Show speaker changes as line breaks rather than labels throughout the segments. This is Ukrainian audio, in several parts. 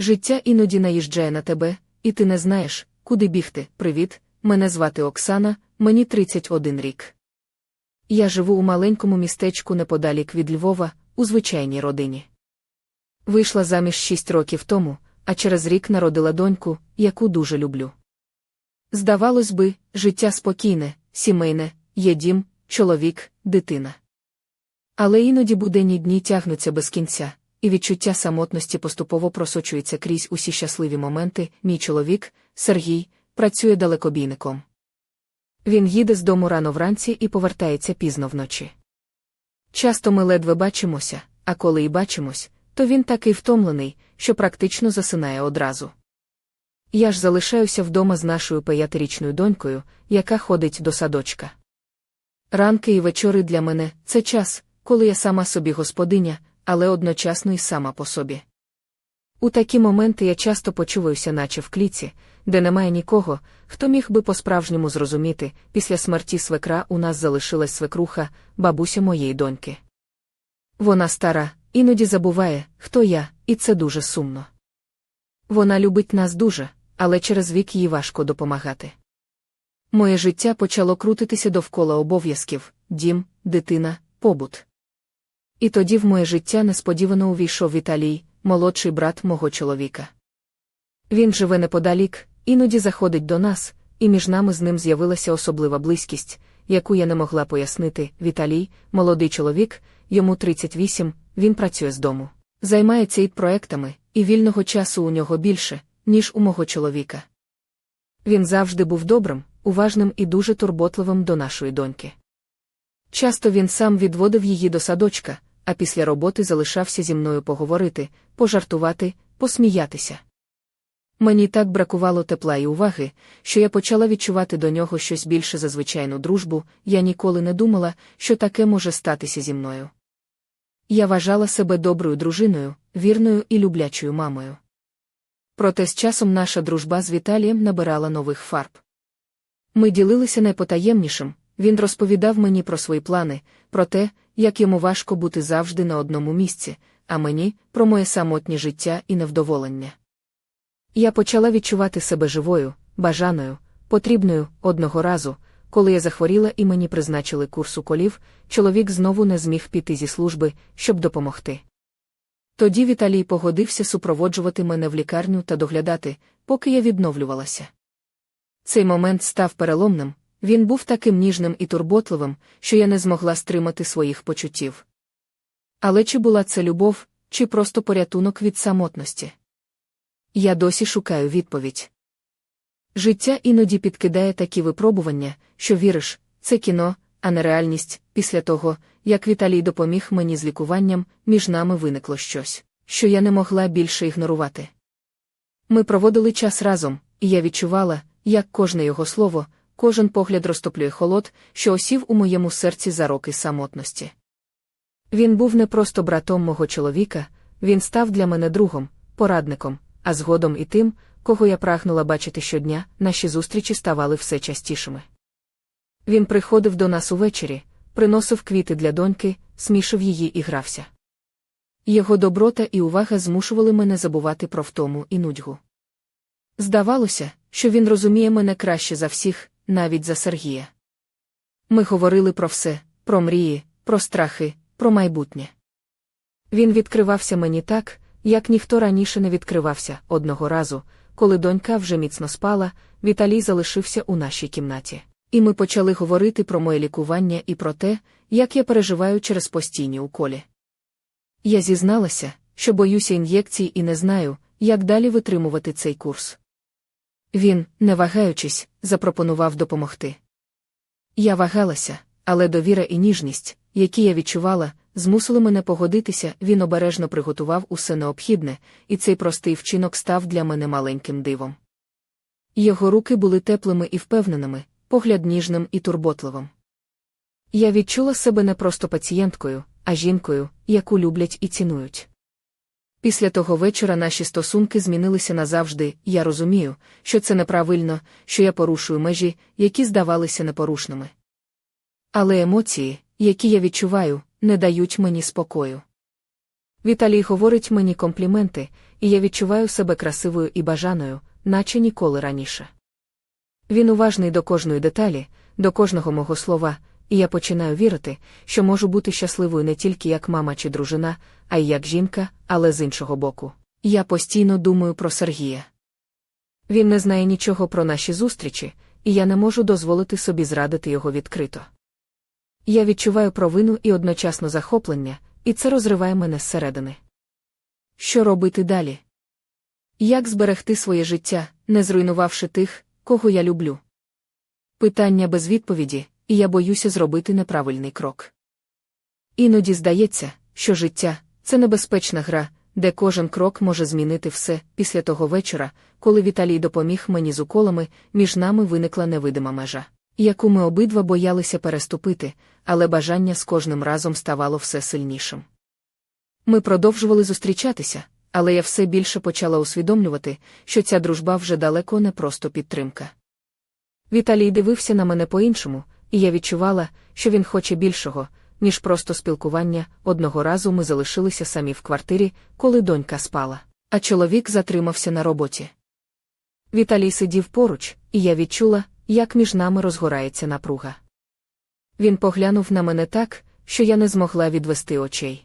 Життя іноді наїжджає на тебе, і ти не знаєш, куди бігти. Привіт, мене звати Оксана, мені 31 рік. Я живу у маленькому містечку неподалік від Львова, у звичайній родині. Вийшла заміж 6 років тому, а через рік народила доньку, яку дуже люблю. Здавалось би, життя спокійне, сімейне, є дім, чоловік, дитина. Але іноді буденні дні тягнуться без кінця, і відчуття самотності поступово просочується крізь усі щасливі моменти. Мій чоловік, Сергій, працює далекобійником. Він їде з дому рано вранці і повертається пізно вночі. Часто ми ледве бачимося, а коли і бачимось, то він такий втомлений, що практично засинає одразу. Я ж залишаюся вдома з нашою п'ятирічною донькою, яка ходить до садочка. Ранки і вечори для мене це час, коли я сама собі господиня, але одночасно й сама по собі. У такі моменти я часто почуваюся, наче в кліці, де немає нікого, хто міг би по-справжньому зрозуміти, після смерті свекра у нас залишилась свекруха, бабуся моєї доньки. Вона стара, іноді забуває, хто я, і це дуже сумно. Вона любить нас дуже, але через вік їй важко допомагати. Моє життя почало крутитися довкола обов'язків дім, дитина, побут. І тоді в моє життя несподівано увійшов Віталій, молодший брат мого чоловіка. Він живе неподалік, іноді заходить до нас, і між нами з ним з'явилася особлива близькість, яку я не могла пояснити. Віталій, молодий чоловік, йому 38, він працює з дому. Займається ід проектами, і вільного часу у нього більше, ніж у мого чоловіка. Він завжди був добрим, уважним і дуже турботливим до нашої доньки. Часто він сам відводив її до садочка, а після роботи залишався зі мною поговорити, пожартувати, посміятися. Мені так бракувало тепла і уваги, що я почала відчувати до нього щось більше за звичайну дружбу, я ніколи не думала, що таке може статися зі мною. Я вважала себе доброю дружиною, вірною і люблячою мамою. Проте з часом наша дружба з Віталієм набирала нових фарб. Ми ділилися найпотаємнішим, він розповідав мені про свої плани, про те, як йому важко бути завжди на одному місці, а мені про моє самотнє життя і невдоволення. Я почала відчувати себе живою, бажаною, потрібною одного разу, коли я захворіла і мені призначили курс уколів, чоловік знову не зміг піти зі служби, щоб допомогти. Тоді Віталій погодився супроводжувати мене в лікарню та доглядати, поки я відновлювалася. Цей момент став переломним, він був таким ніжним і турботливим, що я не змогла стримати своїх почуттів. Але чи була це любов, чи просто порятунок від самотності? Я досі шукаю відповідь. Життя іноді підкидає такі випробування, що віриш, це кіно, а не реальність. Після того, як Віталій допоміг мені з лікуванням, між нами виникло щось, що я не могла більше ігнорувати. Ми проводили час разом, і я відчувала, як кожне його слово, кожен погляд розтоплює холод, що осів у моєму серці за роки самотності. Він був не просто братом мого чоловіка, він став для мене другом, порадником, а згодом і тим, кого я прагнула бачити щодня, наші зустрічі ставали все частішими. Він приходив до нас увечері, приносив квіти для доньки, смішив її і грався. Його доброта і увага змушували мене забувати про втому і нудьгу. Здавалося, що він розуміє мене краще за всіх, навіть за Сергія. Ми говорили про все, про мрії, про страхи, про майбутнє. Він відкривався мені так, як ніхто раніше не відкривався одного разу, коли донька вже міцно спала, Віталій залишився у нашій кімнаті. І ми почали говорити про моє лікування і про те, як я переживаю через постійні уколі. Я зізналася, що боюся ін'єкцій і не знаю, як далі витримувати цей курс. Він, не вагаючись, запропонував допомогти. Я вагалася, але довіра і ніжність, які я відчувала, змусили мене погодитися, він обережно приготував усе необхідне, і цей простий вчинок став для мене маленьким дивом. Його руки були теплими і впевненими, погляд ніжним і турботливим. Я відчула себе не просто пацієнткою, а жінкою, яку люблять і цінують. Після того вечора наші стосунки змінилися назавжди, я розумію, що це неправильно, що я порушую межі, які здавалися непорушними. Але емоції, які я відчуваю, не дають мені спокою. Віталій говорить мені компліменти, і я відчуваю себе красивою і бажаною, наче ніколи раніше. Він уважний до кожної деталі, до кожного мого слова, і я починаю вірити, що можу бути щасливою не тільки як мама чи дружина, а й як жінка, але з іншого боку. Я постійно думаю про Сергія. Він не знає нічого про наші зустрічі, і я не можу дозволити собі зрадити його відкрито. Я відчуваю провину і одночасно захоплення, і це розриває мене зсередини. Що робити далі? Як зберегти своє життя, не зруйнувавши тих, кого я люблю? Питання без відповіді, і я боюся зробити неправильний крок. Іноді здається, що життя це небезпечна гра, де кожен крок може змінити все. Після того вечора, коли Віталій допоміг мені з уколами, між нами виникла невидима межа, яку ми обидва боялися переступити, але бажання з кожним разом ставало все сильнішим. Ми продовжували зустрічатися, але я все більше почала усвідомлювати, що ця дружба вже далеко не просто підтримка. Віталій дивився на мене по-іншому, і я відчувала, що він хоче більшого, ніж просто спілкування. Одного разу ми залишилися самі в квартирі, коли донька спала, а чоловік затримався на роботі. Віталій сидів поруч, і я відчула, як між нами розгорається напруга. Він поглянув на мене так, що я не змогла відвести очей.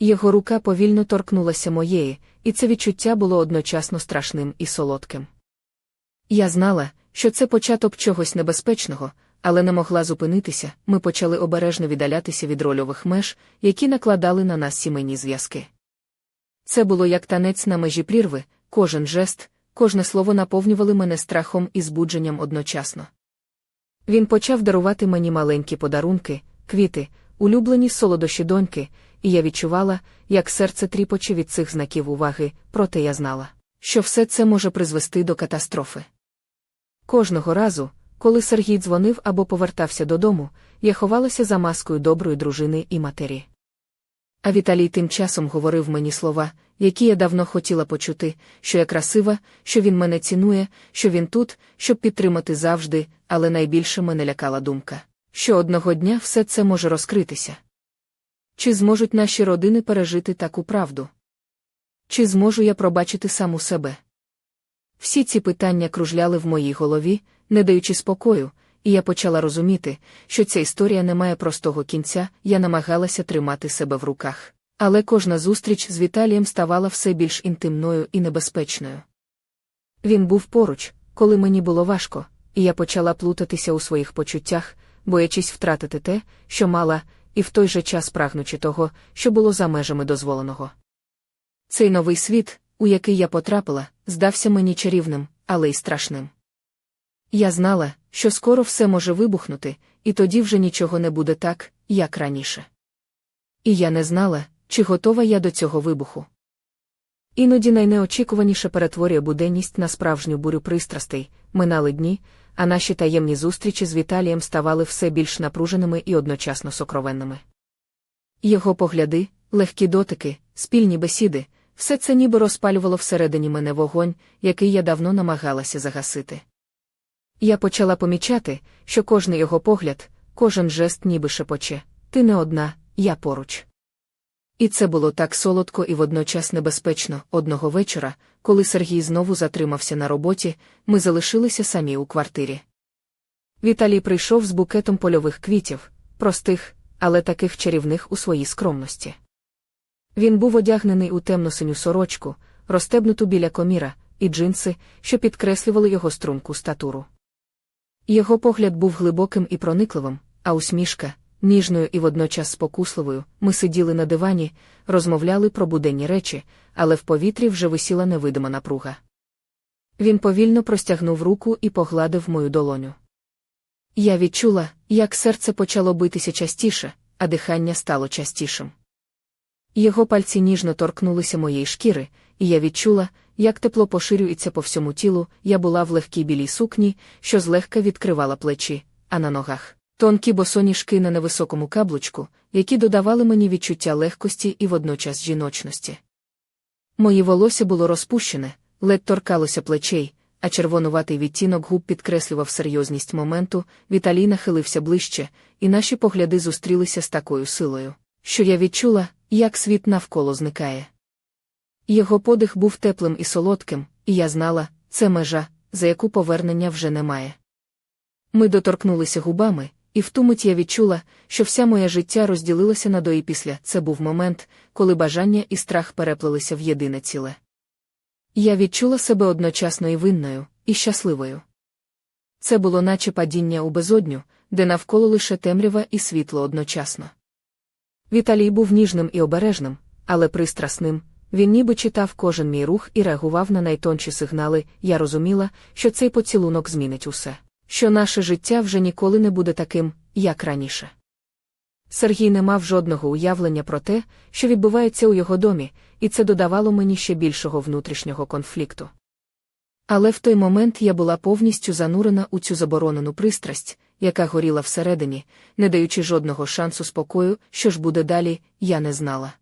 Його рука повільно торкнулася моєї, і це відчуття було одночасно страшним і солодким. Я знала, що це початок чогось небезпечного, але не могла зупинитися, ми почали обережно віддалятися від рольових меж, які накладали на нас сімейні зв'язки. Це було як танець на межі прірви, кожен жест, кожне слово наповнювали мене страхом і збудженням одночасно. Він почав дарувати мені маленькі подарунки, квіти, улюблені солодощі доньки, і я відчувала, як серце тріпоче від цих знаків уваги, проте я знала, що все це може призвести до катастрофи. Кожного разу, коли Сергій дзвонив або повертався додому, я ховалася за маскою доброї дружини і матері. А Віталій тим часом говорив мені слова, які я давно хотіла почути, що я красива, що він мене цінує, що він тут, щоб підтримати завжди, але найбільше мене лякала думка, що одного дня все це може розкритися. Чи зможуть наші родини пережити таку правду? Чи зможу я пробачити саму себе? Всі ці питання кружляли в моїй голові, не даючи спокою, і я почала розуміти, що ця історія не має простого кінця, я намагалася тримати себе в руках. Але кожна зустріч з Віталієм ставала все більш інтимною і небезпечною. Він був поруч, коли мені було важко, і я почала плутатися у своїх почуттях, боячись втратити те, що мала, і в той же час прагнучи того, що було за межами дозволеного. Цей новий світ, у який я потрапила, здався мені чарівним, але й страшним. Я знала, що скоро все може вибухнути, і тоді вже нічого не буде так, як раніше. І я не знала, чи готова я до цього вибуху. Іноді найнеочікуваніше перетворює буденність на справжню бурю пристрастей, минали дні, а наші таємні зустрічі з Віталієм ставали все більш напруженими і одночасно сокровенними. Його погляди, легкі дотики, спільні бесіди, все це ніби розпалювало всередині мене вогонь, який я давно намагалася загасити. Я почала помічати, що кожний його погляд, кожен жест ніби шепоче ти не одна, я поруч. І це було так солодко і водночас небезпечно. Одного вечора, коли Сергій знову затримався на роботі, ми залишилися самі у квартирі. Віталій прийшов з букетом польових квітів, простих, але таких чарівних у своїй скромності. Він був одягнений у темно-синю сорочку, розтебнуту біля коміра, і джинси, що підкреслювали його струнку статуру. Його погляд був глибоким і проникливим, а усмішка, ніжною і водночас спокусливою, ми сиділи на дивані, розмовляли про буденні речі, але в повітрі вже висіла невидима напруга. Він повільно простягнув руку і погладив мою долоню. Я відчула, як серце почало битися частіше, а дихання стало частішим. Його пальці ніжно торкнулися моєї шкіри, і я відчула, як тепло поширюється по всьому тілу, я була в легкій білій сукні, що злегка відкривала плечі, а на ногах тонкі босоніжки на невисокому каблучку, які додавали мені відчуття легкості і водночас жіночності. Мої волосся було розпущене, ледь торкалося плечей, а червонуватий відтінок губ підкреслював серйозність моменту, Віталій нахилився ближче, і наші погляди зустрілися з такою силою, що я відчула, як світ навколо зникає. Його подих був теплим і солодким, і я знала, це межа, за яку повернення вже немає. Ми доторкнулися губами, і в ту мить я відчула, що вся моє життя розділилося на до і після. Це був момент, коли бажання і страх переплелися в єдине ціле. Я відчула себе одночасно і винною, і щасливою. Це було наче падіння у безодню, де навколо лише темрява і світло одночасно. Віталій був ніжним і обережним, але пристрасним. Він ніби читав кожен мій рух і реагував на найтонші сигнали. Я розуміла, що цей поцілунок змінить усе, що наше життя вже ніколи не буде таким, як раніше. Сергій не мав жодного уявлення про те, що відбувається у його домі, і це додавало мені ще більшого внутрішнього конфлікту. Але в той момент я була повністю занурена у цю заборонену пристрасть, яка горіла всередині, не даючи жодного шансу спокою, що ж буде далі, я не знала.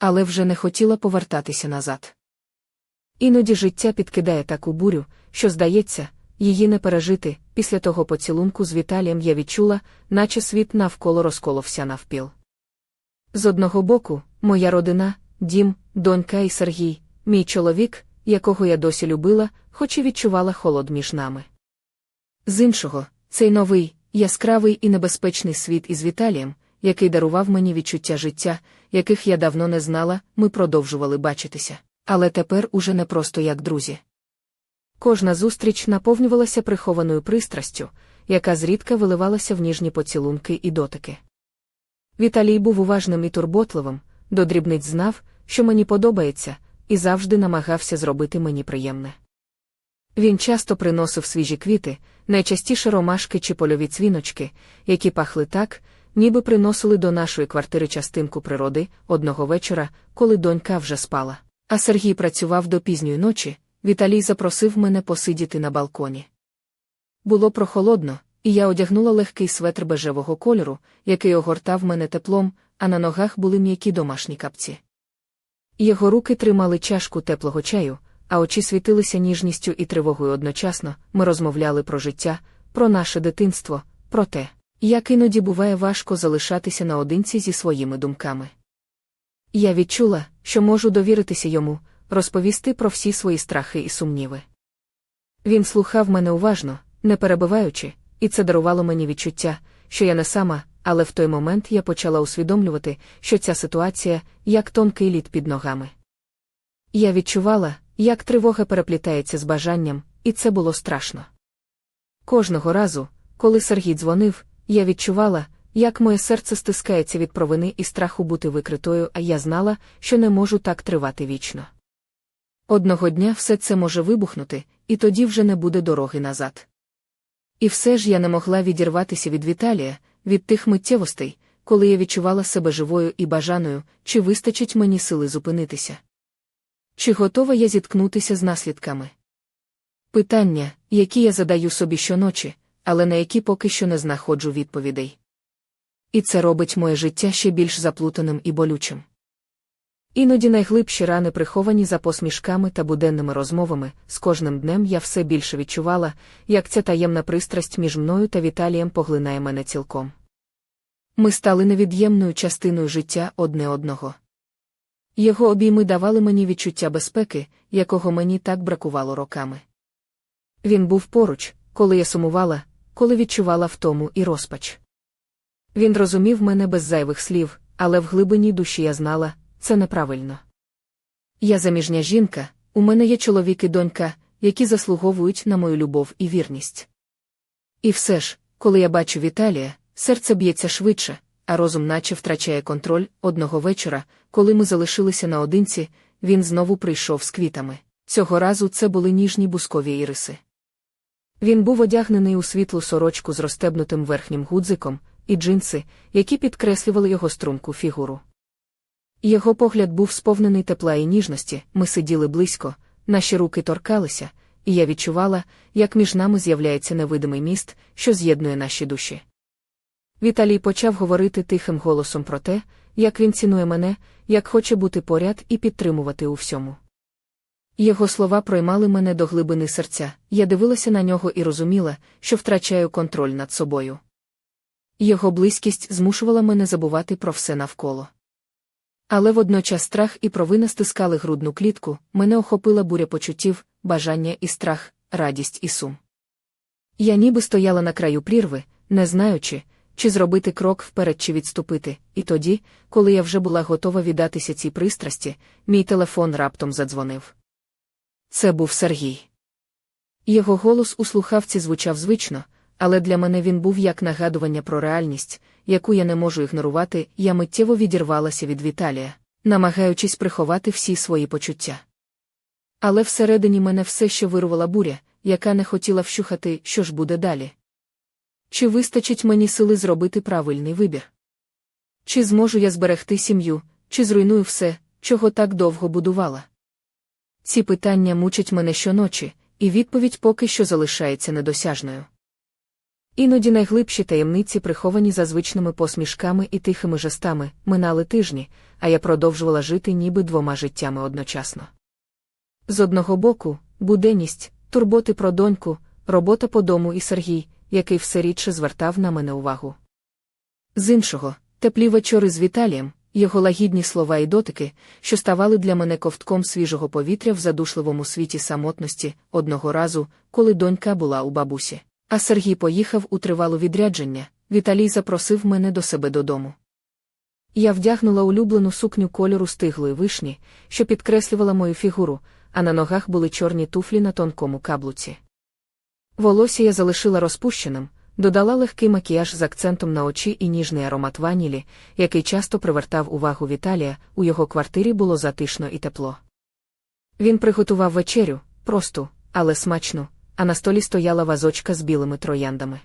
Але вже не хотіла повертатися назад. Іноді життя підкидає таку бурю, що, здається, її не пережити. Після того поцілунку з Віталієм я відчула, наче світ навколо розколовся навпіл. З одного боку, моя родина, дім, донька і Сергій, мій чоловік, якого я досі любила, хоч і відчувала холод між нами. З іншого, цей новий, яскравий і небезпечний світ із Віталієм, який дарував мені відчуття життя, яких я давно не знала, ми продовжували бачитися. Але тепер уже не просто як друзі. Кожна зустріч наповнювалася прихованою пристрастю, яка зрідка виливалася в ніжні поцілунки і дотики. Віталій був уважним і турботливим, до дрібниць знав, що мені подобається, і завжди намагався зробити мені приємне. Він часто приносив свіжі квіти, найчастіше ромашки чи польові цвіночки, які пахли так, ніби приносили до нашої квартири частинку природи одного вечора, коли донька вже спала. А Сергій працював до пізньої ночі, Віталій запросив мене посидіти на балконі. Було прохолодно, і я одягнула легкий светр бежевого кольору, який огортав мене теплом, а на ногах були м'які домашні капці. Його руки тримали чашку теплого чаю, а очі світилися ніжністю і тривогою одночасно. Ми розмовляли про життя, про наше дитинство, про те, як іноді буває важко залишатися наодинці зі своїми думками. Я відчула, що можу довіритися йому, розповісти про всі свої страхи і сумніви. Він слухав мене уважно, не перебиваючи, і це дарувало мені відчуття, що я не сама, але в той момент я почала усвідомлювати, що ця ситуація як тонкий лід під ногами. Я відчувала, як тривога переплітається з бажанням, і це було страшно. Кожного разу, коли Сергій дзвонив, я відчувала, як моє серце стискається від провини і страху бути викритою, а я знала, що не можу так тривати вічно. Одного дня все це може вибухнути, і тоді вже не буде дороги назад. І все ж я не могла відірватися від Віталія, від тих миттєвостей, коли я відчувала себе живою і бажаною, чи вистачить мені сили зупинитися. Чи готова я зіткнутися з наслідками? Питання, які я задаю собі щоночі, але на які поки що не знаходжу відповідей. І це робить моє життя ще більш заплутаним і болючим. Іноді найглибші рани приховані за посмішками та буденними розмовами, з кожним днем я все більше відчувала, як ця таємна пристрасть між мною та Віталієм поглинає мене цілком. Ми стали невід'ємною частиною життя одне одного. Його обійми давали мені відчуття безпеки, якого мені так бракувало роками. Він був поруч, коли я сумувала, коли відчувала втому і розпач. Він розумів мене без зайвих слів, але в глибині душі я знала, це неправильно. Я заміжня жінка, у мене є чоловік і донька, які заслуговують на мою любов і вірність. І все ж, коли я бачу Віталія, серце б'ється швидше, а розум наче втрачає контроль одного вечора, коли ми залишилися наодинці, він знову прийшов з квітами. Цього разу це були ніжні бускові іриси. Він був одягнений у світлу сорочку з розстебнутим верхнім гудзиком, і джинси, які підкреслювали його струнку фігуру. Його погляд був сповнений тепла і ніжності, ми сиділи близько, наші руки торкалися, і я відчувала, як між нами з'являється невидимий міст, що з'єднує наші душі. Віталій почав говорити тихим голосом про те, як він цінує мене, як хоче бути поряд і підтримувати у всьому. Його слова проймали мене до глибини серця, я дивилася на нього і розуміла, що втрачаю контроль над собою. Його близькість змушувала мене забувати про все навколо. Але водночас страх і провина стискали грудну клітку, мене охопила буря почуттів, бажання і страх, радість і сум. Я ніби стояла на краю прірви, не знаючи, чи зробити крок вперед чи відступити, і тоді, коли я вже була готова віддатися цій пристрасті, мій телефон раптом задзвонив. Це був Сергій. Його голос у слухавці звучав звично, але для мене він був як нагадування про реальність, яку я не можу ігнорувати, я миттєво відірвалася від Віталія, намагаючись приховати всі свої почуття. Але всередині мене все ще вирувала буря, яка не хотіла вщухати, що ж буде далі. Чи вистачить мені сили зробити правильний вибір? Чи зможу я зберегти сім'ю, чи зруйную все, чого так довго будувала? Ці питання мучать мене щоночі, і відповідь поки що залишається недосяжною. Іноді найглибші таємниці, приховані за звичними посмішками і тихими жестами, минали тижні, а я продовжувала жити ніби двома життями одночасно. З одного боку, буденність, турботи про доньку, робота по дому і Сергій, який все рідше звертав на мене увагу. З іншого, теплі вечори з Віталієм, його лагідні слова і дотики, що ставали для мене ковтком свіжого повітря в задушливому світі самотності, одного разу, коли донька була у бабусі. А Сергій поїхав у тривалу відрядження, Віталій запросив мене до себе додому. Я вдягнула улюблену сукню кольору стиглої вишні, що підкреслювала мою фігуру, а на ногах були чорні туфлі на тонкому каблуці. Волосся я залишила розпущеним, додала легкий макіяж з акцентом на очі і ніжний аромат ванілі, який часто привертав увагу Віталія, у його квартирі було затишно і тепло. Він приготував вечерю, просту, але смачну, а на столі стояла вазочка з білими трояндами.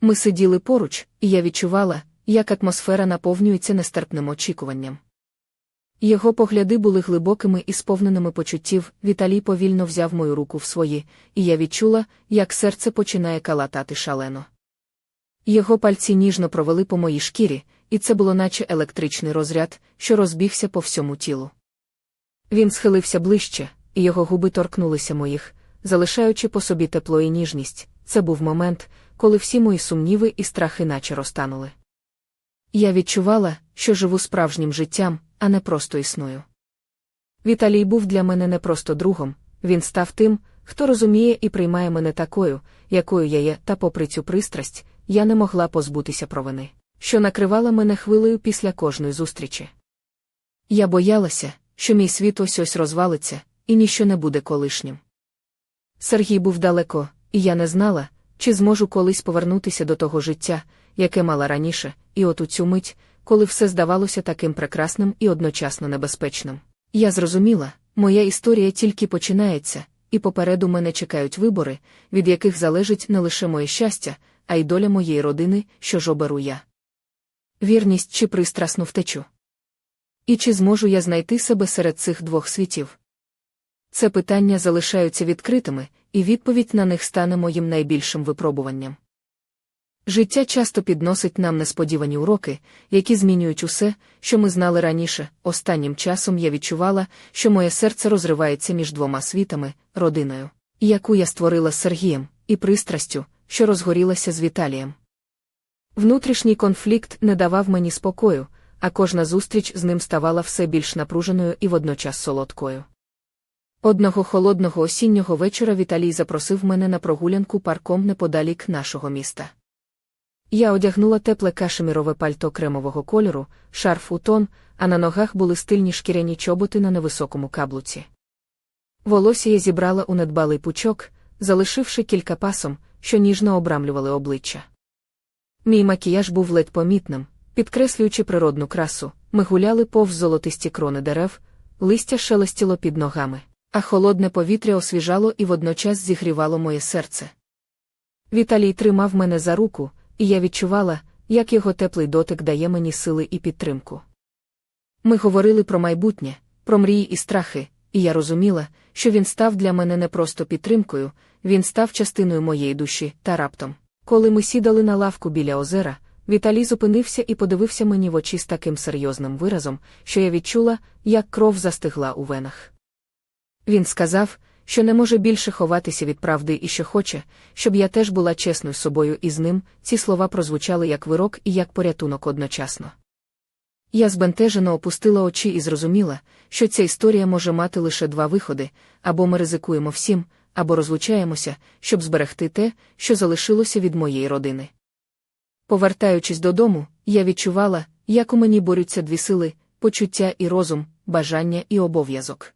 Ми сиділи поруч, і я відчувала, як атмосфера наповнюється нестерпним очікуванням. Його погляди були глибокими і сповненими почуттів. Віталій повільно взяв мою руку в свої, і я відчула, як серце починає калатати шалено. Його пальці ніжно провели по моїй шкірі, і це було наче електричний розряд, що розбігся по всьому тілу. Він схилився ближче, і його губи торкнулися моїх, залишаючи по собі тепло і ніжність. Це був момент, коли всі мої сумніви і страхи наче розтанули. Я відчувала, що живу справжнім життям, а не просто існую. Віталій був для мене не просто другом, він став тим, хто розуміє і приймає мене такою, якою я є, та попри цю пристрасть, я не могла позбутися провини, що накривала мене хвилею після кожної зустрічі. Я боялася, що мій світ ось ось розвалиться, і ніщо не буде колишнім. Сергій був далеко, і я не знала, чи зможу колись повернутися до того життя, яке мала раніше, і от у цю мить, коли все здавалося таким прекрасним і одночасно небезпечним. Я зрозуміла, моя історія тільки починається, і попереду мене чекають вибори, від яких залежить не лише моє щастя, а й доля моєї родини, що ж оберу я. Вірність чи пристрасну втечу. І чи зможу я знайти себе серед цих двох світів? Це питання залишаються відкритими, і відповідь на них стане моїм найбільшим випробуванням. Життя часто підносить нам несподівані уроки, які змінюють усе, що ми знали раніше. Останнім часом я відчувала, що моє серце розривається між двома світами, родиною, яку я створила з Сергієм, і пристрастю, що розгорілася з Віталієм. Внутрішній конфлікт не давав мені спокою, а кожна зустріч з ним ставала все більш напруженою і водночас солодкою. Одного холодного осіннього вечора Віталій запросив мене на прогулянку парком неподалік нашого міста. Я одягнула тепле кашемірове пальто кремового кольору, шарф у тон, а на ногах були стильні шкіряні чоботи на невисокому каблуці. Волосся я зібрала у недбалий пучок, залишивши кілька пасом, що ніжно обрамлювали обличчя. Мій макіяж був ледь помітним, підкреслюючи природну красу, ми гуляли повз золотисті крони дерев, листя шелестіло під ногами, а холодне повітря освіжало і водночас зігрівало моє серце. Віталій тримав мене за руку і я відчувала, як його теплий дотик дає мені сили і підтримку. Ми говорили про майбутнє, про мрії і страхи, і я розуміла, що він став для мене не просто підтримкою, він став частиною моєї душі, та раптом. Коли ми сідали на лавку біля озера, Віталій зупинився і подивився мені в очі з таким серйозним виразом, що я відчула, як кров застигла у венах. Він сказав, що не може більше ховатися від правди і що хоче, щоб я теж була чесною з собою і з ним, ці слова прозвучали як вирок і як порятунок одночасно. Я збентежено опустила очі і зрозуміла, що ця історія може мати лише два виходи або ми ризикуємо всім, або розлучаємося, щоб зберегти те, що залишилося від моєї родини. Повертаючись додому, я відчувала, як у мені борються дві сили почуття і розум, бажання і обов'язок.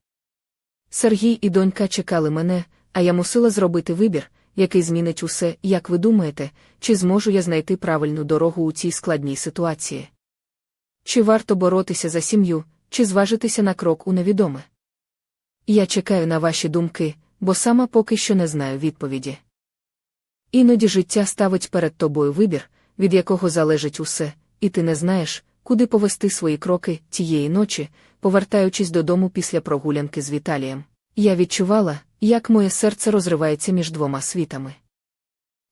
Сергій і донька чекали мене, а я мусила зробити вибір, який змінить усе, як ви думаєте, чи зможу я знайти правильну дорогу у цій складній ситуації. Чи варто боротися за сім'ю, чи зважитися на крок у невідоме? Я чекаю на ваші думки, бо сама поки що не знаю відповіді. Іноді життя ставить перед тобою вибір, від якого залежить усе, і ти не знаєш, куди повести свої кроки тієї ночі, повертаючись додому після прогулянки з Віталієм. Я відчувала, як моє серце розривається між двома світами.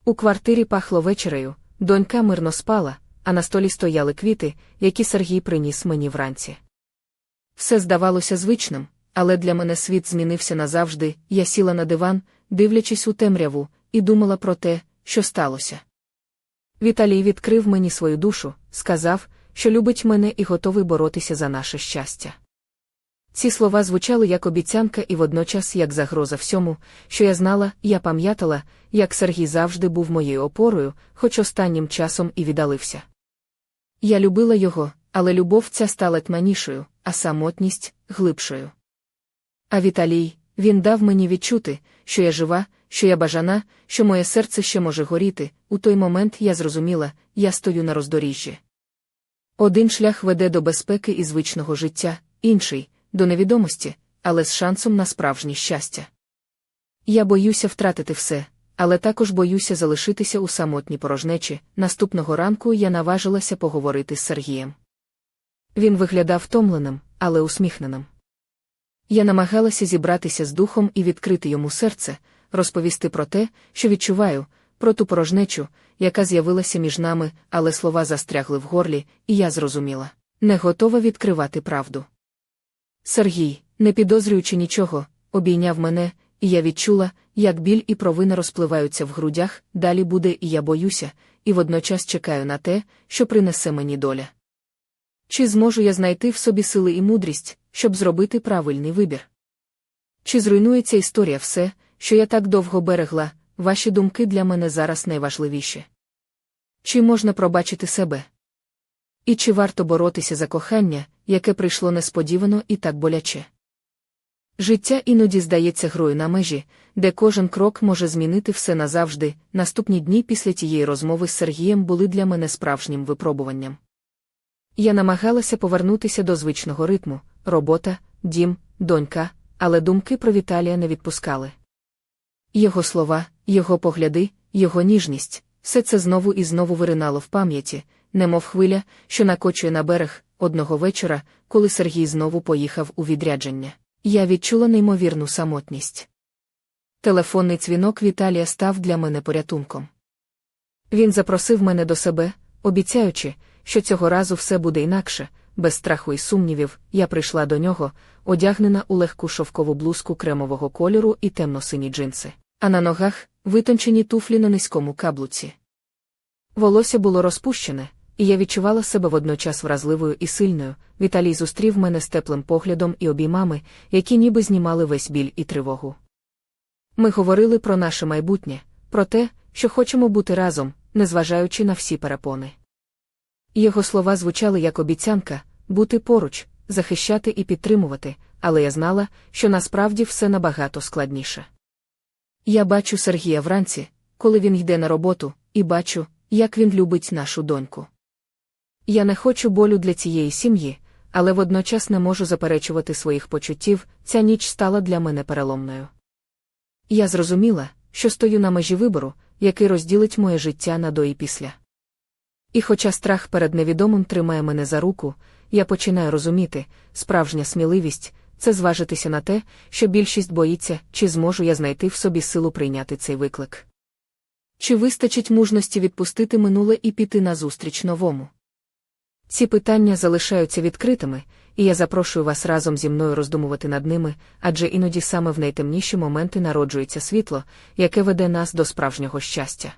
У квартирі пахло вечерею, донька мирно спала, а на столі стояли квіти, які Сергій приніс мені вранці. Все здавалося звичним, але для мене світ змінився назавжди, я сіла на диван, дивлячись у темряву, і думала про те, що сталося. Віталій відкрив мені свою душу, сказав, що любить мене і готовий боротися за наше щастя. Ці слова звучали як обіцянка і водночас як загроза всьому, що я знала, я пам'ятала, як Сергій завжди був моєю опорою, хоч останнім часом і віддалився. Я любила його, але любов ця стала тьманішою, а самотність глибшою. А Віталій, він дав мені відчути, що я жива, що я бажана, що моє серце ще може горіти. У той момент я зрозуміла, я стою на роздоріжжі. Один шлях веде до безпеки і звичного життя, інший до невідомості, але з шансом на справжнє щастя. Я боюся втратити все, але також боюся залишитися у самотній порожнечі. Наступного ранку я наважилася поговорити з Сергієм. Він виглядав втомленим, але усміхненим. Я намагалася зібратися з духом і відкрити йому серце, розповісти про те, що відчуваю, про ту порожнечу, яка з'явилася між нами, але слова застрягли в горлі, і я зрозуміла не готова відкривати правду. Сергій, не підозрюючи нічого, обійняв мене, і я відчула, як біль і провина розпливаються в грудях, далі буде і я боюся, і водночас чекаю на те, що принесе мені доля. Чи зможу я знайти в собі сили і мудрість, щоб зробити правильний вибір? Чи зруйнується історія все, що я так довго берегла, ваші думки для мене зараз найважливіші? Чи можна пробачити себе? І чи варто боротися за кохання, яке прийшло несподівано і так боляче? Життя іноді здається грою на межі, де кожен крок може змінити все назавжди. Наступні дні після тієї розмови з Сергієм були для мене справжнім випробуванням. Я намагалася повернутися до звичного ритму робота, дім, донька, але думки про Віталія не відпускали. Його слова, його погляди, його ніжність, все це знову і знову виринало в пам'яті, немов хвиля, що накочує на берег одного вечора, коли Сергій знову поїхав у відрядження. Я відчула неймовірну самотність. Телефонний дзвінок Віталія став для мене порятунком. Він запросив мене до себе, обіцяючи, що цього разу все буде інакше, без страху і сумнівів, я прийшла до нього, одягнена у легку шовкову блузку кремового кольору і темно-сині джинси, а на ногах витончені туфлі на низькому каблуці. Волосся було розпущене, і я відчувала себе водночас вразливою і сильною. Віталій зустрів мене з теплим поглядом і обіймами, які ніби знімали весь біль і тривогу. Ми говорили про наше майбутнє, про те, що хочемо бути разом, незважаючи на всі перепони. Його слова звучали як обіцянка бути поруч, захищати і підтримувати, але я знала, що насправді все набагато складніше. Я бачу Сергія вранці, коли він йде на роботу, і бачу, як він любить нашу доньку. Я не хочу болю для цієї сім'ї, але водночас не можу заперечувати своїх почуттів, ця ніч стала для мене переломною. Я зрозуміла, що стою на межі вибору, який розділить моє життя на до і після. І хоча страх перед невідомим тримає мене за руку, я починаю розуміти, справжня сміливість це зважитися на те, що більшість боїться, чи зможу я знайти в собі силу прийняти цей виклик. Чи вистачить мужності відпустити минуле і піти назустріч новому? Ці питання залишаються відкритими, і я запрошую вас разом зі мною роздумувати над ними, адже іноді саме в найтемніші моменти народжується світло, яке веде нас до справжнього щастя.